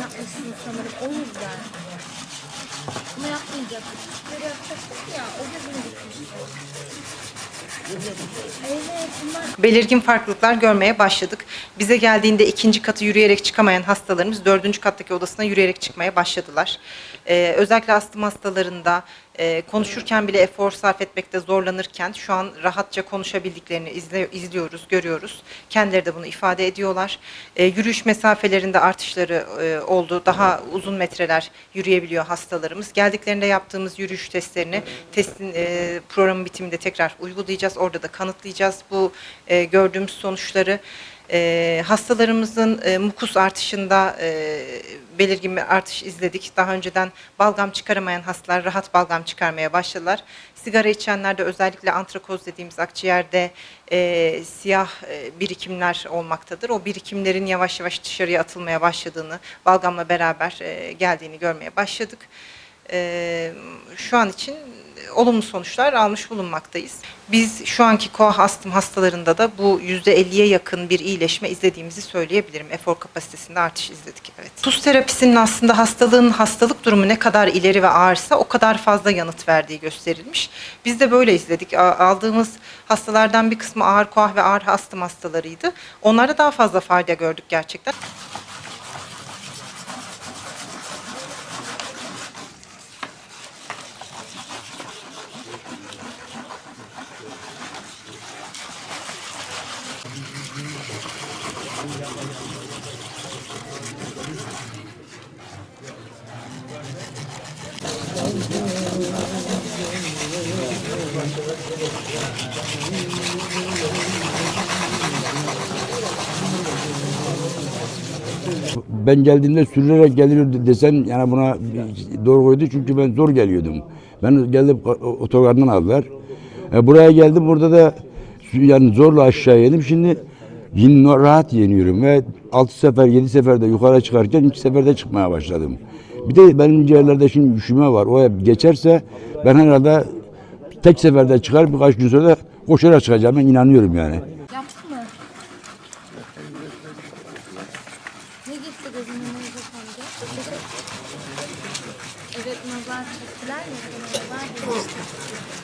yapmışsın sanırım. O yüzden. Ama yapmayacaktık. Böyle yapacaktık ya. O gözüme gitmişti. Belirgin farklılıklar görmeye başladık. Bize geldiğinde ikinci katı yürüyerek çıkamayan hastalarımız dördüncü kattaki odasına yürüyerek çıkmaya başladılar. Ee, özellikle astım hastalarında e, konuşurken bile efor sarf etmekte zorlanırken şu an rahatça konuşabildiklerini izle- izliyoruz, görüyoruz. Kendileri de bunu ifade ediyorlar. Ee, yürüyüş mesafelerinde artışları e, oldu. Daha uzun metreler yürüyebiliyor hastalarımız. Geldiklerinde yaptığımız yürüyüş testlerini testin e, programın bitiminde tekrar uygulayacağız. Orada da kanıtlayacağız bu e, gördüğümüz sonuçları. E, hastalarımızın e, mukus artışında e, belirgin bir artış izledik. Daha önceden balgam çıkaramayan hastalar rahat balgam çıkarmaya başladılar. Sigara içenlerde özellikle antrakoz dediğimiz akciğerde e, siyah e, birikimler olmaktadır. O birikimlerin yavaş yavaş dışarıya atılmaya başladığını, balgamla beraber e, geldiğini görmeye başladık. E, şu an için olumlu sonuçlar almış bulunmaktayız. Biz şu anki koah astım hastalarında da bu %50'ye yakın bir iyileşme izlediğimizi söyleyebilirim. Efor kapasitesinde artış izledik. Evet. Tuz terapisinin aslında hastalığın hastalık durumu ne kadar ileri ve ağırsa o kadar fazla yanıt verdiği gösterilmiş. Biz de böyle izledik. Aldığımız hastalardan bir kısmı ağır koah ve ağır astım hastalarıydı. Onlarda daha fazla fayda gördük gerçekten. Ben geldiğimde sürülerek geliyor desen yani buna doğru koydu çünkü ben zor geliyordum. Ben geldim otogardan aldılar. E, buraya geldim burada da yani zorla aşağı yedim. Şimdi yine rahat yeniyorum ve 6 sefer 7 seferde yukarı çıkarken ilk seferde çıkmaya başladım. Bir de benim ciğerlerde şimdi üşüme var. O hep geçerse ben herhalde tek seferde çıkar birkaç gün sonra da koşarak çıkacağım. Ben inanıyorum yani. yaptın mı? Ne gitti gözümün önüne kanka? Evet nazar çektiler ya. Nazar geçti.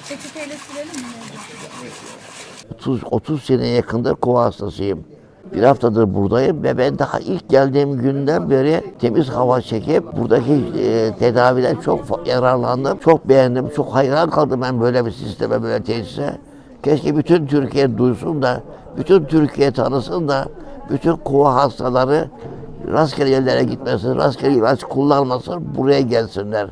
Peçeteyle silelim mi? 30, 30 sene yakındır kova hastasıyım. Bir haftadır buradayım ve ben daha ilk geldiğim günden beri temiz hava çekip buradaki e, tedaviden çok yararlandım. Çok beğendim, çok hayran kaldım ben böyle bir sisteme, böyle tesise. Keşke bütün Türkiye duysun da, bütün Türkiye tanısın da, bütün kova hastaları rastgele yerlere gitmesin, rastgele ilaç kullanmasın, buraya gelsinler.